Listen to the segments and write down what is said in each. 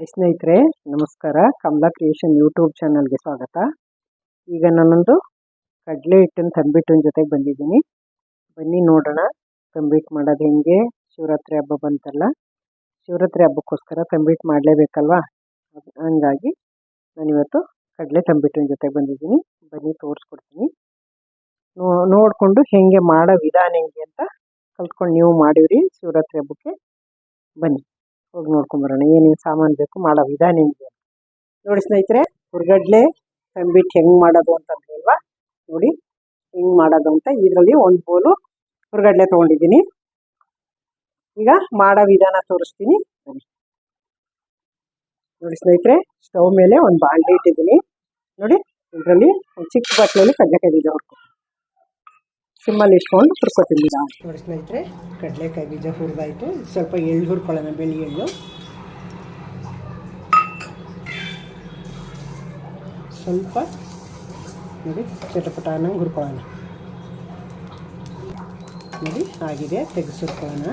Hi ಸ್ನೇಹಿತರೆ, ನಮಸ್ಕಾರ. Kamala creation YouTube ಚಾನಲ್ಗೆ ಸ್ವಾಗತ. ಈಗ ನಾನೊಂದು ಕಡಲೆ ಹಿಟ್ಟನ್ನು ತಂಬಿಟ್ಟಿನ ಜೊತೆಗೆ ಬಂದಿದ್ದೀನಿ. ಬನ್ನಿ ನೋಡೋಣ ತಂಬಿಟ್ಟು ಮಾಡೋದು ಹೆಂಗೆ, ಶಿವರಾತ್ರಿ ಹಬ್ಬ ಬಂತಲ್ಲ, ಶಿವರಾತ್ರಿ ಹಬ್ಬಕ್ಕೋಸ್ಕರ ತಂಬಿಟ್ಟು ಮಾಡಲೇಬೇಕಲ್ವಾ? ಹಾಗಾಗಿ ನಾನಿವತ್ತು ಕಡಲೆ ತಂಬಿಟ್ಟಿನ ಜೊತೆಗೆ ಬಂದಿದ್ದೀನಿ. ಬನ್ನಿ ತೋರಿಸ್ಕೊಡ್ತೀನಿ. ನೋಡಿಕೊಂಡು ಹೇಗೆ ಮಾಡೋ ವಿಧಾನ ಹೆಂಗೆ ಅಂತ ಕಲ್ತ್ಕೊಂಡು ನೀವು ಮಾಡಿವ್ರಿ. ಶಿವರಾತ್ರಿ ಹಬ್ಬಕ್ಕೆ ಬನ್ನಿ. ಹೋಗಿ ನೋಡ್ಕೊಂಬರೋಣ. ಏನೇನು ಸಾಮಾನು ಬೇಕು ಮಾಡೋ ವಿಧಾನ ನಿಮಗೆ. ನೋಡಿ ಸ್ನೇಹಿತರೆ, ಹುರ್ಗಡ್ಲೆ, ತಂಬಿಟ್ಟು ಹೆಂಗೆ ಮಾಡೋದು ಅಂತಂದ್ರೆ ಅಲ್ವಾ? ನೋಡಿ, ಹೆಂಗೆ ಮಾಡೋದು ಅಂತ. ಇದರಲ್ಲಿ ಒಂದು ಬೋಲು ಹುರ್ಗಡ್ಲೆ ತೊಗೊಂಡಿದ್ದೀನಿ. ಈಗ ಮಾಡೋ ವಿಧಾನ ತೋರಿಸ್ತೀನಿ. ನೋಡಿ ಸ್ನೇಹಿತರೆ, ಸ್ಟವ್ ಮೇಲೆ ಒಂದು ಬಾಂಡ್ಲಿ ಇಟ್ಟಿದ್ದೀನಿ. ನೋಡಿ, ಇದರಲ್ಲಿ ಒಂದು ಚಿಕ್ಕ ಬಟ್ಟೆಯಲ್ಲಿ ಕಡಲೆಕಾಯಿ ಬೀಜ ಹುರ್ಕೊ ಸಿಮ್ಮಲ್ಲಿ ಇಟ್ಕೊಂಡು ಹುರ್ಕೋತೀನಿ ನಾವು ನೋಡಿ ಸ್ನೇಹಿತರೆ, ಕಡಲೆಕಾಯಿ ಬೀಜ ಹುರಿದಾಯಿತು. ಸ್ವಲ್ಪ ಎಳ್ಳು ಹುರ್ಕೊಳ್ಳೋಣ ಬೆಳಿ ಎಳ್ಳು. ಸ್ವಲ್ಪ, ನೋಡಿ, ಚಟಪಟ ಅನ್ನಂಗೆ ಹುರ್ಕೊಳ್ಳೋಣ. ನೋಡಿ, ಆಗಿದೆ ತೆಗೆಸಿ ಹುರ್ಕೊಳ್ಳೋಣ.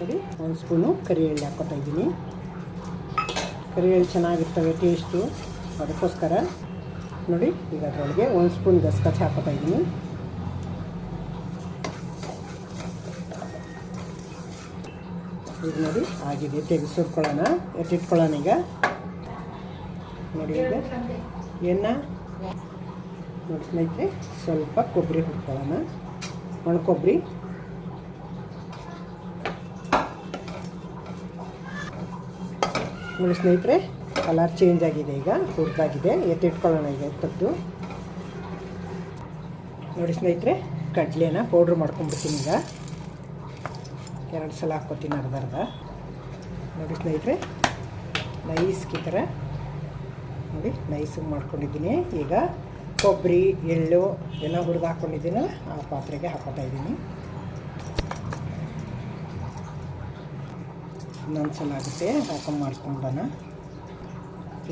ನೋಡಿ ಒಂದು ಸ್ಪೂನು ಕರಿ ಎಳ್ಳು ಹಾಕ್ಕೊತಾ ಇದ್ದೀನಿ. ಕರಿ ಎಳ್ಳು ಚೆನ್ನಾಗಿರ್ತವೆ ಟೇಸ್ಟು ಅದಕ್ಕೋಸ್ಕರ ನೋಡಿ, ಈಗ ಅದರೊಳಗೆ ಒಂದು ಸ್ಪೂನ್ ಗಸಗಸೆ ಹಾಕ್ಕೊತಾ ಇದ್ದೀನಿ. ಈಗ ನೋಡಿ, ಆಗಿದೆ. ತೆಗೆಸಿಟ್ಕೊಳ್ಳೋಣ ಎತ್ತಿಟ್ಕೊಳ್ಳೋಣ ಈಗ. ನೋಡಿ ಈಗ. ನೋಡಿ ಸ್ನೇಹಿತರೆ, ಸ್ವಲ್ಪ ಕೊಬ್ಬರಿ ಹುಡ್ಕೊಳ್ಳೋಣ ಒಣ ಕೊಬ್ಬರಿ ನೋಡಿ ಸ್ನೇಹಿತರೆ, ಕಲರ್ ಚೇಂಜ್ ಆಗಿದೆ ಈಗ ಹುರಿದಾಗಿದೆ ಎತ್ತಿಟ್ಕೊಳ್ಳೋಣ ಈಗ ಎತ್ತದ್ದು. ನೋಡಿ ಸ್ನೇಹಿತರೆ, ಕಡಲೆನ ಪೌಡ್ರ್ ಮಾಡ್ಕೊಂಡ್ಬಿಡ್ತೀನಿ ಈಗ. ಎರಡು ಸಲ ಹಾಕ್ಕೊತೀನಿ ಅರ್ಧ ಅರ್ಧ. ನೋಡಿ ಸ್ನೇಹಿತರೆ ನೈಸ್ಗೆ ಈ ಥರ. ನೋಡಿ ನೈಸಿಗೆ ಮಾಡ್ಕೊಂಡಿದ್ದೀನಿ. ಈಗ ಕೊಬ್ಬರಿ, ಎಳ್ಳು ಎಲ್ಲ ಹುರಿದು ಹಾಕ್ಕೊಂಡಿದ್ದೀನಲ್ಲ, ಆ ಪಾತ್ರೆಗೆ ಹಾಕೋತಾ ಇದ್ದೀನಿ. ಇನ್ನೊಂದು ಸಲ ಆಗುತ್ತೆ ಹಾಕೊಂಡು ಮಾಡ್ಕೊಂಬಿಡೋಣ.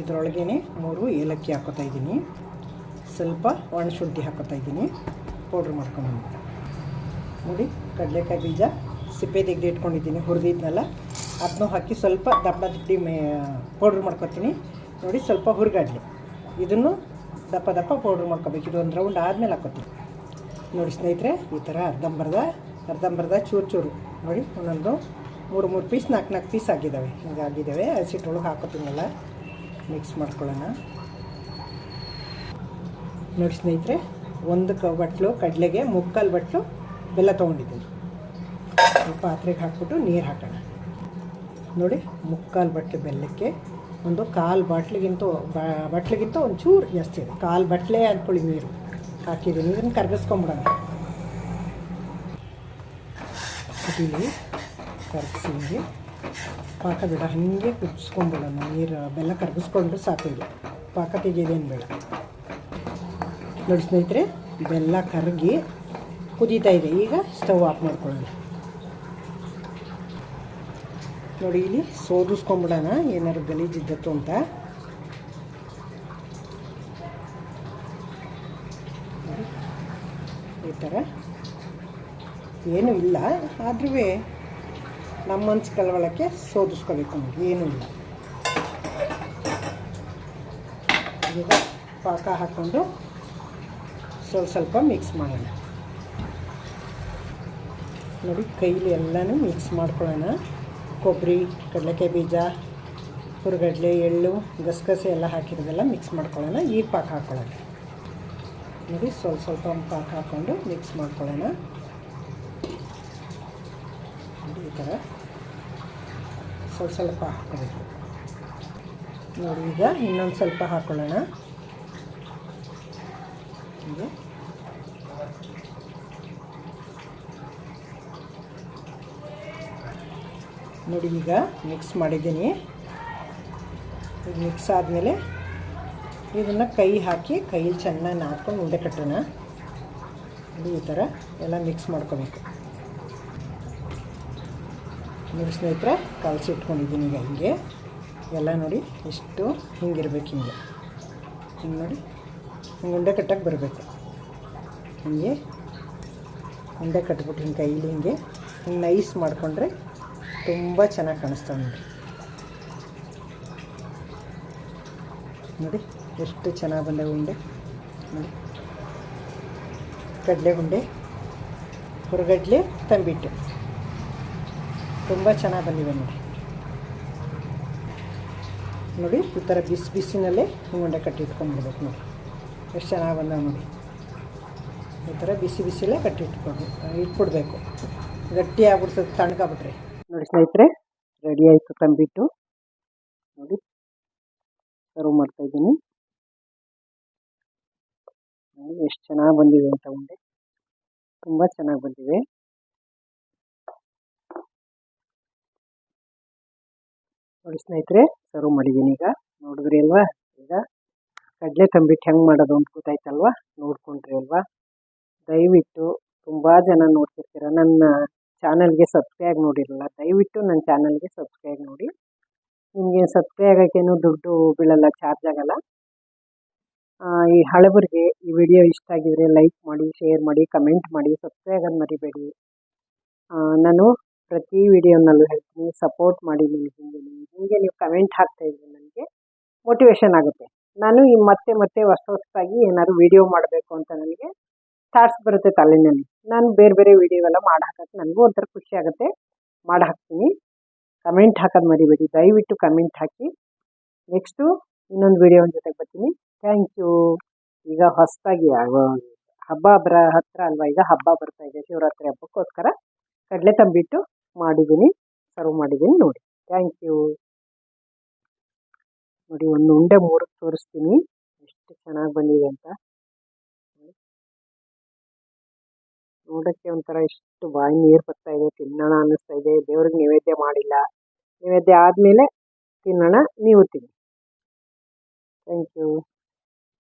ಇದರೊಳಗೇ ಮೂರು ಏಲಕ್ಕಿ ಹಾಕೋತಾ ಇದ್ದೀನಿ. ಸ್ವಲ್ಪ ಒಣಶುಂಠಿ ಹಾಕೋತಾ ಇದ್ದೀನಿ. ಪೌಡ್ರ್ ಮಾಡ್ಕೊಂಡು ನೋಡಿ, ಕಡಲೆಕಾಯಿ ಬೀಜ. ಸಿಪ್ಪೆ ತೆಗೆದು ಇಟ್ಕೊಂಡಿದ್ದೀನಿ ಹುರಿದಿದ್ನಲ್ಲ? ಅದನ್ನೂ ಹಾಕಿ ಸ್ವಲ್ಪ ದಪ್ಪ ದಪ್ಪಿ ಮೇ ಪೌಡ್ರ್ ಮಾಡ್ಕೊತೀನಿ. ನೋಡಿ, ಸ್ವಲ್ಪ ಹುರ್ಗಡ್ಲೆ. ಇದನ್ನು ದಪ್ಪ ದಪ್ಪ ಪೌಡ್ರ್ ಮಾಡ್ಕೋಬೇಕು. ಇದು ಒಂದು ರೌಂಡ್ ಆದಮೇಲೆ ಹಾಕೋತೀನಿ. ನೋಡಿ ಸ್ನೇಹಿತರೆ, ಈ ಥರ ಅರ್ಧಂಬರ್ಧ ಅರ್ಧಂಬರ್ಧ ಚೂರು ಚೂರು. ನೋಡಿ, ಒಂದೊಂದು ಮೂರು ಮೂರು ಪೀಸ್ ನಾಲ್ಕು ನಾಲ್ಕು ಪೀಸ್ ಆಗಿದ್ದಾವೆ ಹಿಂಗೆ ಆಗಿದ್ದಾವೆ ಹಸಿಟ್ಟೊಳಗೆ ಹಾಕೋತೀನಲ್ಲ. ಮಿಕ್ಸ್ ಮಾಡ್ಕೊಳ್ಳೋಣ. ನೋಡಿ ಸ್ನೇಹಿತರೆ, ಒಂದು ಕ ಬಟ್ಲು, ಕಡಲೆಗೆ ಮುಕ್ಕಾಲು ಬಟ್ಲು, ಬೆಲ್ಲ ತೊಗೊಂಡಿದ್ದೀನಿ. ಪಾತ್ರೆಗೆ ಹಾಕ್ಬಿಟ್ಟು ನೀರು ಹಾಕೋಣ. ನೋಡಿ, ಮುಕ್ಕಾಲು ಬಟ್ಲು ಬೆಲ್ಲಕ್ಕೆ ಒಂದು ಕಾಲು ಬಾಟ್ಲಿಗಿಂತ ಬಟ್ಲಿಗಿಂತ ಒಂದು ಚೂರು ಜಾಸ್ತಿ ಇದೆ. ಕಾಲು ಬಟ್ಲೆ ಅಂದ್ಕೊಳ್ಳಿ ನೀರು. ಹಾಕಿದ್ದೀನಿ. ಇದನ್ನು ಕರ್ಗಿಸ್ಕೊಂಬಿಡೋಣ. ಕುದೀಲಿ ಕರ್ಗಿಸಿ ಪಾಕ ಬೇಡ, ಹಾಗೆ ಕುದಿಸ್ಕೊಂಬಿಡೋಣ. ನೀರು, ಬೆಲ್ಲ ಕರ್ಗಿಸ್ಕೊಂಡು ಸಾಕು ಇದು. ಪಾಕ ತೆಗೆಯೋದೇನು ಬೇಡ ನೋಡಿ ಸ್ನೇಹಿತರೆ, ಬೆಲ್ಲ ಕರಗಿ ಕುದೀತಾ ಇದೆ. ಈಗ ಸ್ಟವ್ ಆಫ್ ಮಾಡ್ಕೊಳ್ಳೋಣ. ನೋಡಿ, ಇಲ್ಲಿ ಸೋದಿಸ್ಕೊಂಬಿಡೋಣ ಏನಾದ್ರು ಗಲೀಜಿದ್ದತ್ತು ಅಂತ. ಈ ಥರ. ಏನೂ ಇಲ್ಲ. ಆದ್ರೂ ನಮ್ಮ ಮನ್ಸು ಕಳವಳಕ್ಕೆ ಸೋದಿಸ್ಕೋಬೇಕು ನೋಡಿ. ಏನೂ ಇಲ್ಲ. ಈಗ ಪಾಕ ಹಾಕ್ಕೊಂಡು ಸ್ವಲ್ಪ ಸ್ವಲ್ಪ ಮಿಕ್ಸ್ ಮಾಡೋಣ. ನೋಡಿ, ಕೈಲಿ ಎಲ್ಲನೂ ಮಿಕ್ಸ್ ಮಾಡ್ಕೊಳ್ಳೋಣ. ಕೊಬ್ಬರಿ, ಕಡಲೆಕಾಯಿ ಬೀಜ, ಹುರುಗಡ್ಲೆ, ಎಳ್ಳು, ಗಸಗಸೆ ಎಲ್ಲ ಹಾಕಿರೋದೆಲ್ಲ ಮಿಕ್ಸ್ ಮಾಡ್ಕೊಳ್ಳೋಣ. ಈ ಪಾಕ ಹಾಕ್ಕೊಳ್ಳೋಣ ನೋಡಿ, ಸ್ವಲ್ಪ ಸ್ವಲ್ಪ ಪಾಕ ಹಾಕ್ಕೊಂಡು ಮಿಕ್ಸ್ ಮಾಡ್ಕೊಳ್ಳೋಣ. ಈ ಥರ ಸ್ವಲ್ಪ ಸ್ವಲ್ಪ ಹಾಕ್ಕೊಳ್ಬೇಕು ನೋಡಿ, ಈಗ ಇನ್ನೊಂದು ಸ್ವಲ್ಪ ಹಾಕ್ಕೊಳ್ಳೋಣ ಹೀಗೆ. ನೋಡಿ ಈಗ ಮಿಕ್ಸ್ ಮಾಡಿದ್ದೀನಿ. ಈಗ ಮಿಕ್ಸ್ ಆದಮೇಲೆ ಇದನ್ನು ಕೈ ಹಾಕಿ ಕೈಯಲ್ಲಿ ಚೆನ್ನಾಗಿ ನಾದ್ಕೊಂಡು ಉಂಡೆ ಕಟ್ಟೋಣ. ನೋಡಿ ಈ ಥರ ಎಲ್ಲ ಮಿಕ್ಸ್ ಮಾಡ್ಕೋಬೇಕು. ನೋಡಿ ಸ್ನೇಹಿತರೆ, ಕಲಸಿ ಇಟ್ಕೊಂಡಿದ್ದೀನಿ ಈಗ ಹಿಂಗೆ. ಎಲ್ಲ ನೋಡಿ ಇಷ್ಟು ಹಿಂಗಿರ್ಬೇಕು ಹಿಂಗೆ. ಹಿಂಗೆ ನೋಡಿ, ಹಿಂಗೆ ಉಂಡೆ ಕಟ್ಟಕ್ಕೆ ಬರಬೇಕು. ಹಿಂಗೆ ಉಂಡೆ ಕಟ್ಬಿಟ್ಟು ಹಿಂಗೆ ಕೈಲಿ ಹಿಂಗೆ ಹಿಂಗೆ ನೈಸ್ ಮಾಡಿಕೊಂಡ್ರೆ ತುಂಬ ಚೆನ್ನಾಗಿ ಕಾಣಿಸ್ತವೆ ನೋಡಿ ನೋಡಿ, ಎಷ್ಟು ಚೆನ್ನಾಗಿ ಬಂದವೆ ಉಂಡೆ. ನೋಡಿ. ಕಡಲೆ ಉಂಡೆ, ಹುರಗಡ್ಲೆ, ತಂಬಿಟ್ಟು. ತುಂಬ ಚೆನ್ನಾಗಿ ಬಂದಿವೆ ನೋಡಿ. ನೋಡಿ, ಈ ಥರ ಬಿಸಿ ಬಿಸಿನಲ್ಲೇ ಉಂಡೆ ಕಟ್ಟಿಟ್ಕೊಂಡ್ಬಿಡ್ಬೇಕು ನೋಡಿ. ಎಷ್ಟು ಚೆನ್ನಾಗಿ ಬಂದಾವೆ ನೋಡಿ. ಈ ಥರ ಬಿಸಿ ಬಿಸಿಲೇ ಕಟ್ಟಿಟ್ಕೊಂಡು ಇಟ್ಬಿಡ್ಬೇಕು ಗಟ್ಟಿ ಆಗ್ಬಿಡ್ತದೆ, ತಣ್ಣಗಾಗ್ಬಿಟ್ರೆ. ನೋಡಿ ಸ್ನೇಹಿತರೆ ರೆಡಿ ಆಯಿತು ತಂಬಿಟ್ಟು. ನೋಡಿ ಸರ್ವ್ ಮಾಡ್ತಾಯಿದ್ದೀನಿ ಎಷ್ಟು ಚೆನ್ನಾಗಿ ಬಂದಿವೆ ಅಂತ ಉಂಡೆ ತುಂಬ ಚೆನ್ನಾಗಿ ಬಂದಿವೆ ನೋಡಿ ಸ್ನೇಹಿತರೆ ಸರ್ವ್ ಮಾಡಿದ್ದೀನಿ ಈಗ. ನೋಡಿದ್ರಿ ಅಲ್ವಾ? ಈಗ ಕಡಲೆ ತಂಬಿಟ್ಟು ಹೆಂಗೆ ಮಾಡೋದು ಅಂತ ಗೊತ್ತಾಯ್ತಲ್ವಾ? ನೋಡ್ಕೊಂಡ್ರಿ ಅಲ್ವಾ? ದಯವಿಟ್ಟು ತುಂಬ ಜನ ನೋಡ್ತಿರ್ತೀರ? ನನ್ನ ಚಾನಲ್ಗೆ ಸಬ್ಸ್ಕ್ರೈಬ್ ನೋಡಿರಲ್ಲ, ದಯವಿಟ್ಟು ನನ್ನ ಚಾನಲ್ಗೆ ಸಬ್ಸ್ಕ್ರೈಬ್ ನೋಡಿ. ನಿಮಗೆ ಸಬ್ಸ್ಕ್ರೈಬ್ ಆಗೋಕ್ಕೇನು ದುಡ್ಡು ಬೀಳಲ್ಲ, ಚಾರ್ಜ್ ಆಗಲ್ಲ. ಈ ಹಳಬರಿಗೆ ಈ ವಿಡಿಯೋ ಇಷ್ಟ ಆಗಿದ್ರೆ ಲೈಕ್ ಮಾಡಿ, ಶೇರ್ ಮಾಡಿ, ಕಮೆಂಟ್ ಮಾಡಿ, ಸಬ್ಸ್ಕ್ರೈಬ್ ಆಗೋದು ಮರಿಬೇಡಿ. ನಾನು ಪ್ರತಿ ವಿಡಿಯೋನಲ್ಲೂ ಹೇಳ್ತೀನಿ, ಸಪೋರ್ಟ್ ಮಾಡಿ ನಿಮಗೆ ಹಿಂಗೆ ಹಿಂಗೆ ನೀವು ಕಮೆಂಟ್ ಹಾಕ್ತಾ ಇದ್ರೆ ನನಗೆ ಮೋಟಿವೇಶನ್ ಆಗುತ್ತೆ. ನಾನು ಈ ಮತ್ತೆ ಮತ್ತೆ ಹೊಸ ಹೊಸದಾಗಿ ಏನಾದ್ರು ವಿಡಿಯೋ ಮಾಡಬೇಕು ಅಂತ ನನಗೆ ಥಾಟ್ಸ್ ಬರುತ್ತೆ ತಲೆಯಲ್ಲಿ ನಾನು ಬೇರೆ ಬೇರೆ ವಿಡಿಯೋ ಎಲ್ಲ ಮಾಡಿ ಹಾಕೋಕೆ ನನಗೂ ಒಂಥರ ಖುಷಿ ಆಗುತ್ತೆ. ಮಾಡಿ ಹಾಕ್ತೀನಿ ಕಮೆಂಟ್ ಹಾಕೋದು ಮರಿಬೇಡಿ. ದಯವಿಟ್ಟು ಕಮೆಂಟ್ ಹಾಕಿ. ನೆಕ್ಸ್ಟು ಇನ್ನೊಂದು ವಿಡಿಯೋ ಜೊತೆಗೆ ಬರ್ತೀನಿ. ಥ್ಯಾಂಕ್ ಯು ಈಗ ಹೊಸದಾಗಿ ಹಬ್ಬ ಬರ ಹತ್ತಿರ ಅಲ್ವಾ, ಈಗ ಹಬ್ಬ ಬರ್ತಾ ಇದೆ, ಶಿವರಾತ್ರಿ ಹಬ್ಬಕ್ಕೋಸ್ಕರ. ಕಡಲೆ ತಂಬಿಟ್ಟು ಮಾಡಿದ್ದೀನಿ ಸರ್ವ್ ಮಾಡಿದ್ದೀನಿ ನೋಡಿ. ಥ್ಯಾಂಕ್ ಯು ನೋಡಿ, ಒಂದು ಉಂಡೆ ಮೂರು ತೋರಿಸ್ತೀನಿ. ಎಷ್ಟು ಚೆನ್ನಾಗಿ ಬಂದಿದೆ ಅಂತ. ನೋಡೋಕ್ಕೆ ಒಂಥರ ಎಷ್ಟು ಬಾಯಿ ನೀರು ಬರ್ತಾ ಇದೆ, ತಿನ್ನೋಣ ಅನ್ನಿಸ್ತಾ ಇದೆ, ದೇವ್ರಿಗೆ ನೈವೇದ್ಯ ಮಾಡಿಲ್ಲ. ನೈವೇದ್ಯ ಆದಮೇಲೆ ತಿನ್ನೋಣ, ನೀವು ತಿನ್ನಿ. Thank you